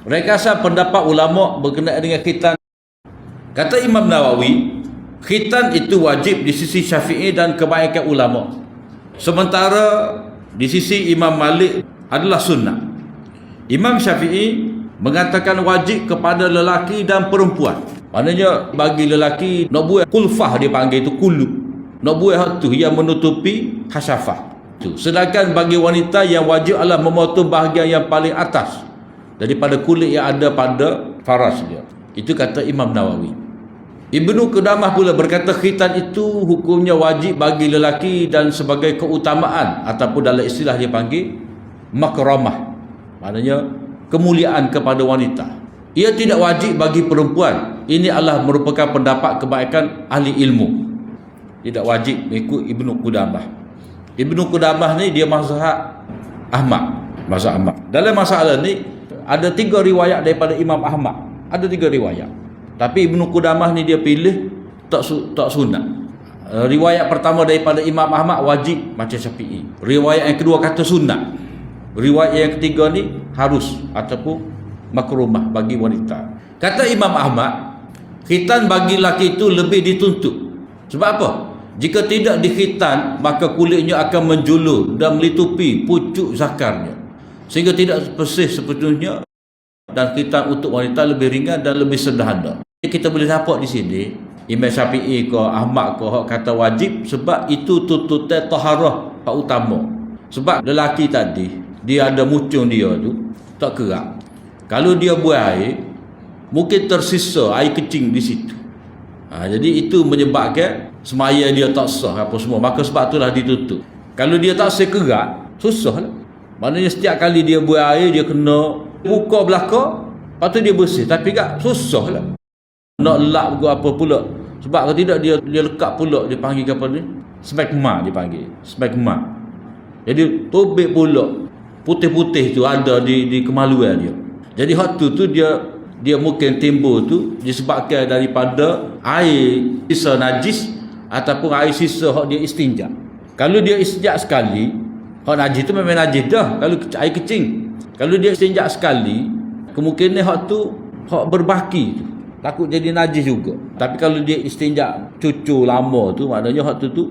Rekasan pendapat ulama berkenaan dengan khitan. Kata Imam Nawawi, khitan itu wajib di sisi Syafi'i dan kebanyakan ulama. Sementara di sisi Imam Malik adalah sunnah. Imam Syafi'i mengatakan wajib kepada lelaki dan perempuan. Maknanya bagi lelaki nak buat kulfah dia panggil itu kulu. Nak buat hak tu yang menutupi hasyafah. Tu. Sedangkan bagi wanita yang wajib adalah memotong bahagian yang paling atas daripada kulit yang ada pada faras dia. Itu kata Imam Nawawi. Ibnu Qudamah pula berkata khitan itu hukumnya wajib bagi lelaki dan sebagai keutamaan ataupun dalam istilah dia panggil makramah. Maknanya kemuliaan kepada wanita. Ia tidak wajib bagi perempuan. Ini adalah merupakan pendapat kebaikan ahli ilmu. Tidak wajib mengikut Ibnu Qudamah. Ibnu Qudamah ni dia mazhab Ahmad. Mazhab Ahmad. Dalam masalah ni ada tiga riwayat daripada Imam Ahmad. Ada tiga riwayat. Tapi Ibnu Qudamah ni dia pilih tak su, tak sunat. Uh, riwayat pertama daripada Imam Ahmad wajib macam Syafi'i. Riwayat yang kedua kata sunat. Riwayat yang ketiga ni harus ataupun makrumah bagi wanita. Kata Imam Ahmad, khitan bagi laki itu lebih dituntut. Sebab apa? Jika tidak dikhitan, maka kulitnya akan menjulur dan melitupi pucuk zakarnya. Sehingga tidak persih sepenuhnya dan khitan untuk wanita lebih ringan dan lebih sederhana. Kita boleh dapat di sini Imam Syafi'i ke Ahmad ke kata wajib sebab itu tuntutan taharah hak utama. Sebab lelaki tadi dia ada mucung dia tu tak kerak. Kalau dia buat air mungkin tersisa air kecing di situ. Ha, jadi itu menyebabkan semaya dia tak sah apa semua. Maka sebab itulah ditutup. Kalau dia tak sekerak, susah lah. Maknanya setiap kali dia buat air, dia kena buka belakang, lepas tu dia bersih. Tapi kan susah lah. Nak lap ke apa pula. Sebab kalau tidak, dia dia lekat pula, dia panggil apa ni? Smegma dia panggil. Smegma. Jadi tobek pula. Putih-putih tu ada di di kemaluan dia. Jadi hak tu tu dia dia mungkin timbul tu disebabkan daripada air sisa najis ataupun air sisa hak dia istinja. Kalau dia istinja sekali, hak najis tu memang najis dah kalau air kecing. Kalau dia istinja sekali, kemungkinan hak tu hak berbaki tu. Takut jadi najis juga. Tapi kalau dia istinja cucu lama tu maknanya hak tu tu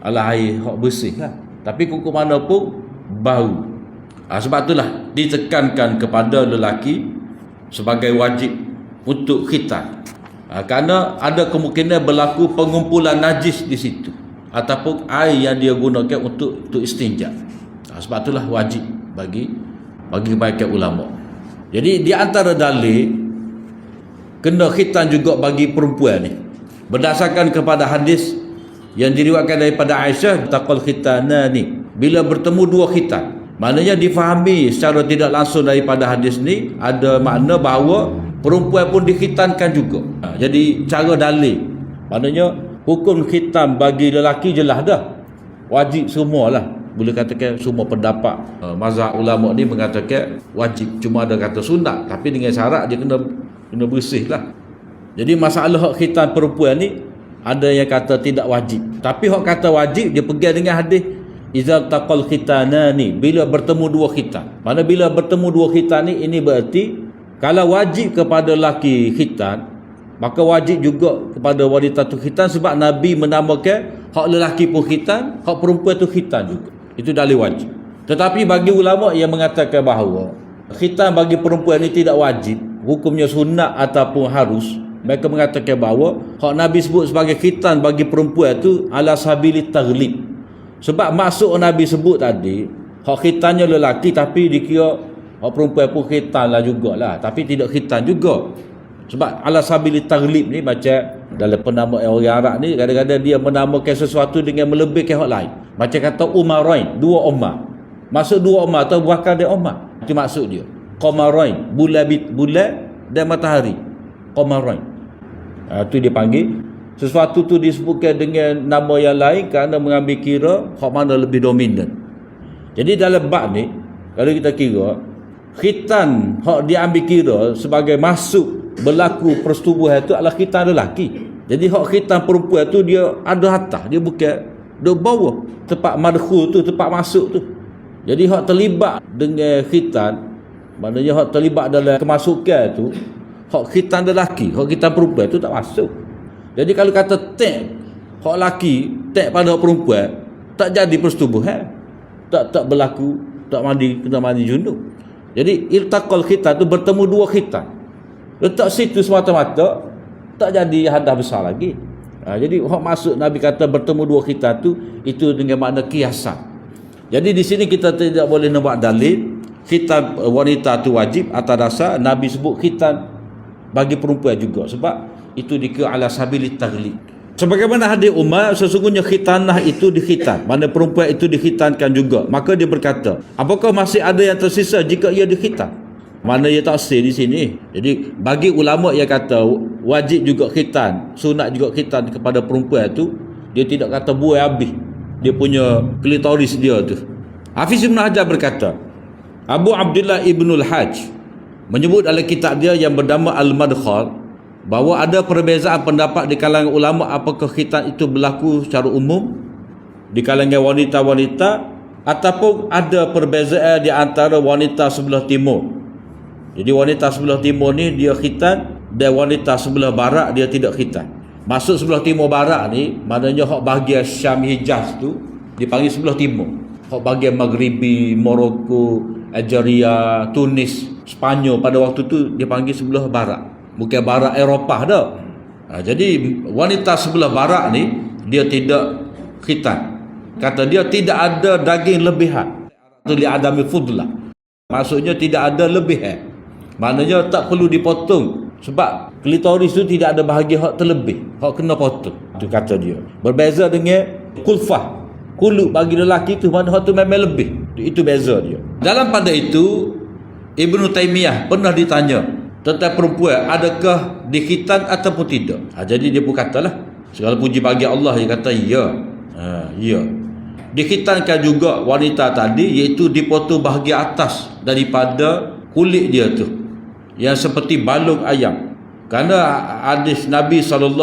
adalah air hak bersih lah. Tapi kuku mana pun bau. Ha, sebab itulah ditekankan kepada lelaki sebagai wajib untuk khitan. Ha, kerana ada kemungkinan berlaku pengumpulan najis di situ ataupun air yang dia gunakan untuk untuk istinja. Ha, sebab itulah wajib bagi bagi kebaikan ulama. Jadi di antara dalil kena khitan juga bagi perempuan ni. Berdasarkan kepada hadis yang diriwayatkan daripada Aisyah taqal khitana ni bila bertemu dua khitan Maknanya difahami secara tidak langsung daripada hadis ni ada makna bahawa perempuan pun dikhitankan juga. Ha, jadi cara dalil. Maknanya hukum khitan bagi lelaki jelas dah. Wajib semualah. Boleh katakan semua pendapat uh, mazhab ulama ni mengatakan wajib cuma ada kata sunat tapi dengan syarat dia kena kena bersih lah. Jadi masalah hak khitan perempuan ni ada yang kata tidak wajib. Tapi hak kata wajib dia pegang dengan hadis Iza taqal khitanani bila bertemu dua khitan. Mana bila bertemu dua khitan ni ini berarti kalau wajib kepada laki khitan maka wajib juga kepada wanita tu khitan sebab Nabi menamakan hak lelaki pun khitan, hak perempuan tu khitan juga. Itu dalil wajib. Tetapi bagi ulama yang mengatakan bahawa khitan bagi perempuan ini tidak wajib, hukumnya sunat ataupun harus, mereka mengatakan bahawa hak Nabi sebut sebagai khitan bagi perempuan itu ala sabili taghlib sebab masuk Nabi sebut tadi, hak khitannya lelaki tapi dikira hak perempuan pun khitan lah jugalah. Tapi tidak khitan juga. Sebab ala sabili taglib ni macam dalam penama orang Arab ni kadang-kadang dia menamakan sesuatu dengan melebihkan hak lain. Macam kata Umarain, dua Umar. Masuk dua Umar atau bahkan dia Umar. Itu maksud dia. Qamarain, bulan bulan dan matahari. Qamarain. Ha, itu dia panggil sesuatu tu disebutkan dengan nama yang lain kerana mengambil kira hak mana lebih dominan jadi dalam bab ni kalau kita kira khitan hak diambil kira sebagai masuk berlaku persetubuhan itu adalah khitan lelaki jadi hak khitan perempuan tu dia ada atas dia bukan dia bawah tempat madkhul tu tempat masuk tu jadi hak terlibat dengan khitan Maknanya hak terlibat dalam kemasukan tu, hak khitan lelaki, hak khitan perempuan tu tak masuk. Jadi kalau kata tek hak lelaki, tek pada perempuan, tak jadi persetubuhan. Tak tak berlaku, tak mandi kena mandi junub. Jadi iltaqal khitan tu bertemu dua khitan. Letak situ semata-mata tak jadi hadah besar lagi. Ha, jadi hak masuk Nabi kata bertemu dua khitan tu itu dengan makna kiasan. Jadi di sini kita tidak boleh nampak dalil khitan wanita tu wajib atas dasar Nabi sebut khitan bagi perempuan juga sebab itu dikira ala sabili taglid. Sebagaimana hadis Umar sesungguhnya khitanah itu dikhitan, mana perempuan itu dikhitankan juga. Maka dia berkata, apakah masih ada yang tersisa jika ia dikhitan? Mana ia tak say di sini. Jadi bagi ulama yang kata wajib juga khitan, sunat juga khitan kepada perempuan itu, dia tidak kata buai habis. Dia punya klitoris dia tu. Hafiz Ibn Hajar berkata, Abu Abdullah Ibnul Hajj menyebut dalam kitab dia yang bernama Al-Madkhal bahawa ada perbezaan pendapat di kalangan ulama apakah khitan itu berlaku secara umum di kalangan wanita-wanita ataupun ada perbezaan di antara wanita sebelah timur. Jadi wanita sebelah timur ni dia khitan dan wanita sebelah barat dia tidak khitan. Masuk sebelah timur barat ni maknanya hak bahagian Syam Hijaz tu dipanggil sebelah timur. Hak bahagian Maghribi, Morocco, Algeria, Tunis, Spanyol pada waktu tu dia panggil sebelah barat. Bukan barat Eropah dah. Ha, jadi wanita sebelah barat ni dia tidak khitan. Kata dia tidak ada daging lebihan. Tu li adami fudlah. Maksudnya tidak ada lebihan. Maknanya tak perlu dipotong sebab klitoris tu tidak ada bahagian hak terlebih. Hak kena potong. Tu kata dia. Berbeza dengan kulfah. Kuluk bagi lelaki tu mana tu memang lebih. Itu beza dia. Dalam pada itu Ibnu Taimiyah pernah ditanya tentang perempuan adakah dikhitan ataupun tidak? Ha, jadi dia pun katalah segala puji bagi Allah dia kata ya ha, ya dikhitankan juga wanita tadi iaitu dipotong bahagian atas daripada kulit dia tu yang seperti balung ayam. Kerana hadis Nabi SAW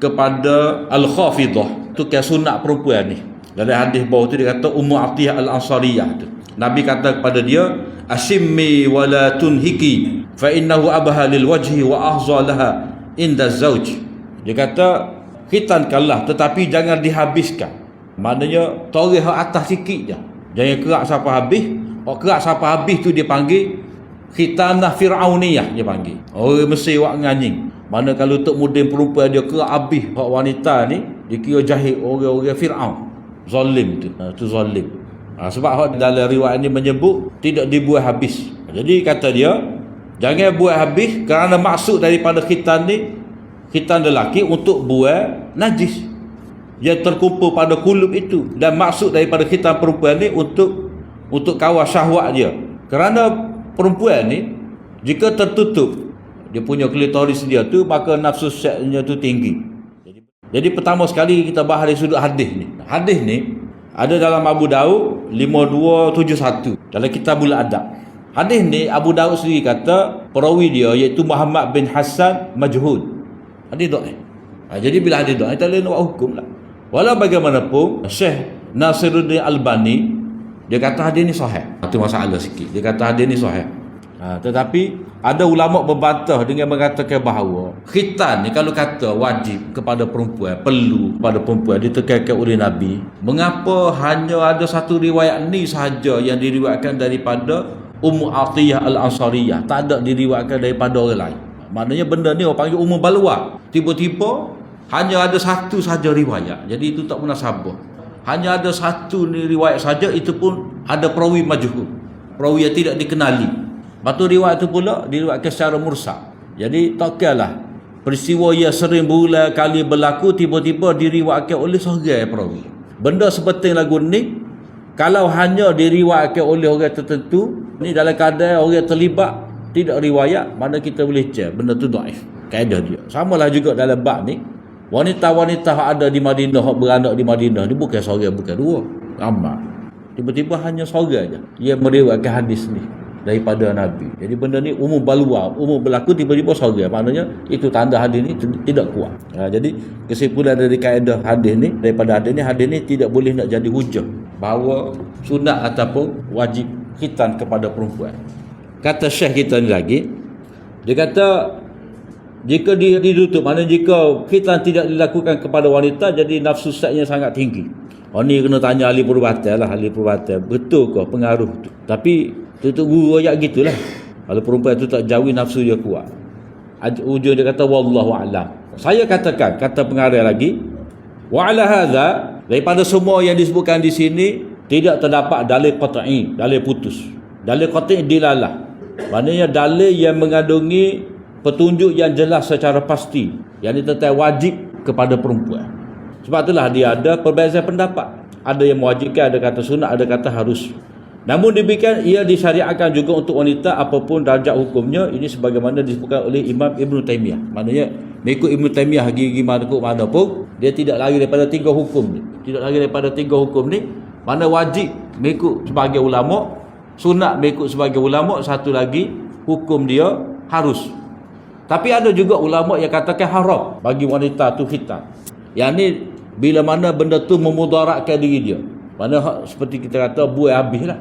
kepada Al-Khafidah tu kayak sunat perempuan ni. Dari hadis bawah tu dia kata Ummu Atiyah Al-Ansariyah tu. Nabi kata kepada dia asimmi wala tunhiki fa innahu abha lil wajhi wa ahza laha inda zauj. Dia kata khitankanlah tetapi jangan dihabiskan. Maknanya torih atas sikit je. Jangan kerak sampai habis. Kalau kerak sampai habis tu dia panggil khitanah fir'auniyah dia panggil. Orang Mesir wak nganying mana kalau tok mudin perempuan dia kerak habis hak wanita ni dia kira jahil orang-orang Fir'aun. Zalim tu. Ha, tu zalim. Ha, sebab dalam riwayat ini menyebut tidak dibuat habis. Jadi kata dia jangan buat habis kerana maksud daripada khitan ni khitan lelaki untuk buat najis. Yang terkumpul pada kulub itu. Dan maksud daripada khitan perempuan ni untuk untuk kawal syahwat dia. Kerana perempuan ni jika tertutup dia punya klitoris dia tu maka nafsu seksnya tu tinggi jadi pertama sekali kita bahas dari sudut hadis ni. Hadis ni ada dalam Abu Daud 5271 dalam Kitabul Adab. Hadis ni Abu Daud sendiri kata perawi dia iaitu Muhammad bin Hassan majhul. Hadis doa. Ha, jadi bila hadis doa kita boleh nak hukum lah. Walau bagaimanapun Syekh Nasiruddin Albani dia kata hadis ni sahih. Itu masalah sikit. Dia kata hadis ni sahih. Ha, tetapi ada ulama berbantah dengan mengatakan bahawa khitan ni kalau kata wajib kepada perempuan, perlu kepada perempuan ditekankan oleh Nabi. Mengapa hanya ada satu riwayat ni sahaja yang diriwayatkan daripada Ummu Atiyah Al-Ansariyah. Tak ada diriwayatkan daripada orang lain. Maknanya benda ni orang panggil umum balwa. Tiba-tiba hanya ada satu sahaja riwayat. Jadi itu tak pernah sabar. Hanya ada satu ni riwayat saja itu pun ada perawi majhul. Perawi yang tidak dikenali. Lepas tu riwayat tu pula diriwayatkan secara mursak. Jadi tak kiralah peristiwa yang sering berulang kali berlaku tiba-tiba diriwayatkan oleh seorang perawi. Benda seperti lagu ni kalau hanya diriwayatkan oleh orang tertentu ni dalam keadaan orang terlibat tidak riwayat mana kita boleh cek benda tu daif. Kaedah dia. Samalah juga dalam bab ni wanita-wanita yang ada di Madinah yang beranak di Madinah ni bukan seorang bukan dua. Ramai. Tiba-tiba hanya seorang aja yang meriwayatkan hadis ni daripada Nabi. Jadi benda ni umum balua, umum berlaku tiba-tiba sorga. Maknanya itu tanda hadis ni tidak kuat. Ha, jadi kesimpulan dari kaedah hadis ni daripada hadis ni hadis ni tidak boleh nak jadi hujah bahawa sunat ataupun wajib khitan kepada perempuan. Kata syekh kita ni lagi, dia kata jika ditutup, mana jika khitan tidak dilakukan kepada wanita, jadi nafsu seksnya sangat tinggi. Oh ni kena tanya ahli perubatan lah, ahli perubatan. Betul ke pengaruh tu? Tapi tutup guru ayat gitulah. Kalau perempuan tu tak jauhi nafsu dia kuat. Ujung dia kata wallahu a'lam. Saya katakan, kata pengarah lagi, wa ala hadza daripada semua yang disebutkan di sini tidak terdapat dalil qat'i, dalil putus. Dalil qat'i dilalah. Maknanya dalil yang mengandungi petunjuk yang jelas secara pasti. Yang tentang wajib kepada perempuan. Sebab itulah dia ada perbezaan pendapat. Ada yang mewajibkan ada kata sunat ada kata harus. Namun demikian ia disyariatkan juga untuk wanita apapun darjat hukumnya. Ini sebagaimana disebutkan oleh Imam Ibn Taymiyah. Maknanya mengikut Ibn Taymiyah gigi mana mana pun dia tidak lari daripada tiga hukum ni. Tidak lari daripada tiga hukum ni. Mana wajib mengikut sebagai ulama sunat mengikut sebagai ulama satu lagi hukum dia harus tapi ada juga ulama yang katakan haram bagi wanita tu khitan. Yang ni bila mana benda tu memudaratkan diri dia. Mana seperti kita kata buai habis lah.